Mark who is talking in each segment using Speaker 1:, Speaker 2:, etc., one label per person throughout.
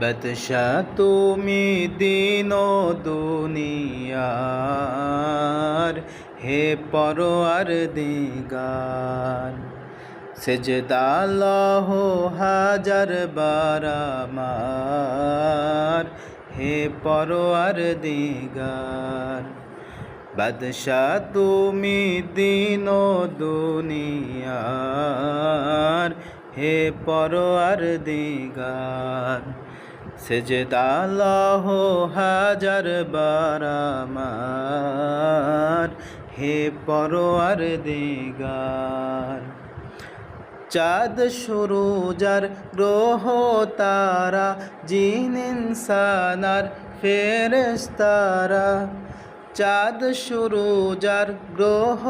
Speaker 1: বদশা তুমি দিন দুনিয়ার হে পরোয়ার দিগার। সেজদালহ হাজার বারামার হে পরোয়ার দিগার। বাদশা তুমি দিন দুনিয়ার, হে পরোয়ার দিগার। সেজদালহ হাজার বারামার হে পরোয়ার দিগার। চাঁদ সুরুজার গ্রহ তারা জিন ইনসানার ফেরেস্তারা চাঁদ সুরুজার গ্রহ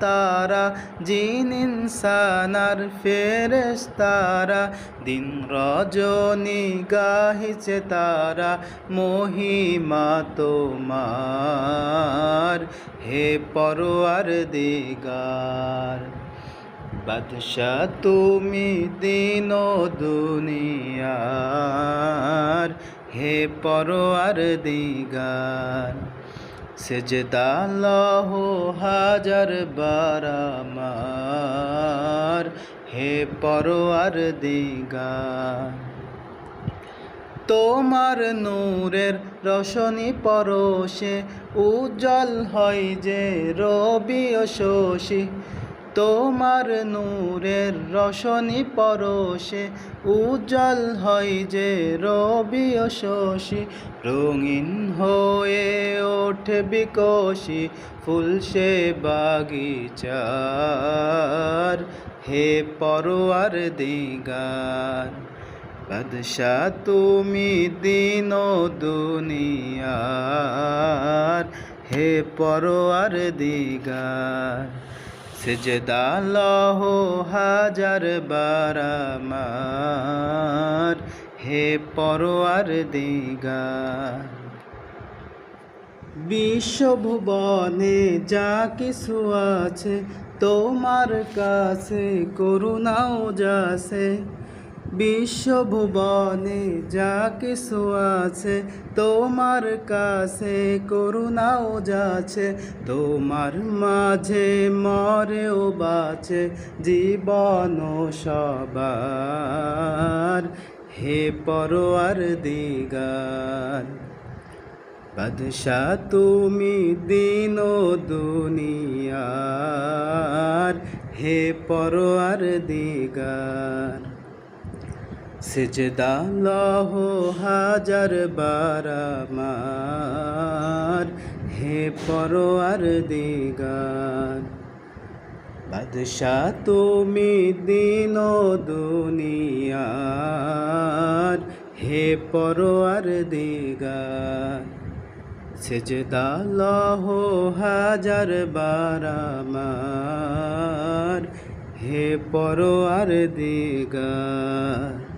Speaker 1: তারা, জিন ইনসানার ফেরেস তারা দিন রজনী গাহিছে তারা, মহিমা তোমার। হে পরোয়ার দিগার বাদশা তুমি দিন দুনিয়ার। হে পরোয়ার দিগার সেজদালহ হাজার বারামার হে পরোয়ার দিগার। তোমার নূরের রশনি পরশে উজ্জ্বল হয় যে রবি শশী তোমার নূরের রশনি পরশে উজ্জ্বল হয় যে রবি শশী। রঙিন হয়ে ওঠে বিকশি ফুল সে বাগিচার। হে পরোয়ার দিগার, বাদশা তুমি দিন দুনিয়ার। হে পরোয়ার দিগার সেজদালহ হাজার বারামার হে পরোয়ার দিগার। বিশ্বভুবনে যা কিছু আছে তোমার কাছে করুণাও যাছে। বিশ্বভুবনে যা কিছু আছে, তোমার কাছে করুণাও যাচ্ছে, তোমার মাঝে মরেও বাঁচে জীবন সবার। হে পরোয়ার দিগার বাদশা তুমি দিন দুনিয়ার। হে পরোয়ার দিগার সেজদালহ হাজার বারামার হে পরোয়ার দিগার বাদশা তুমি দিন দুনিয়ার। হে পরোয়ার দিগার সেজদালহ হাজার বারামার হে পরোয়ার দিগার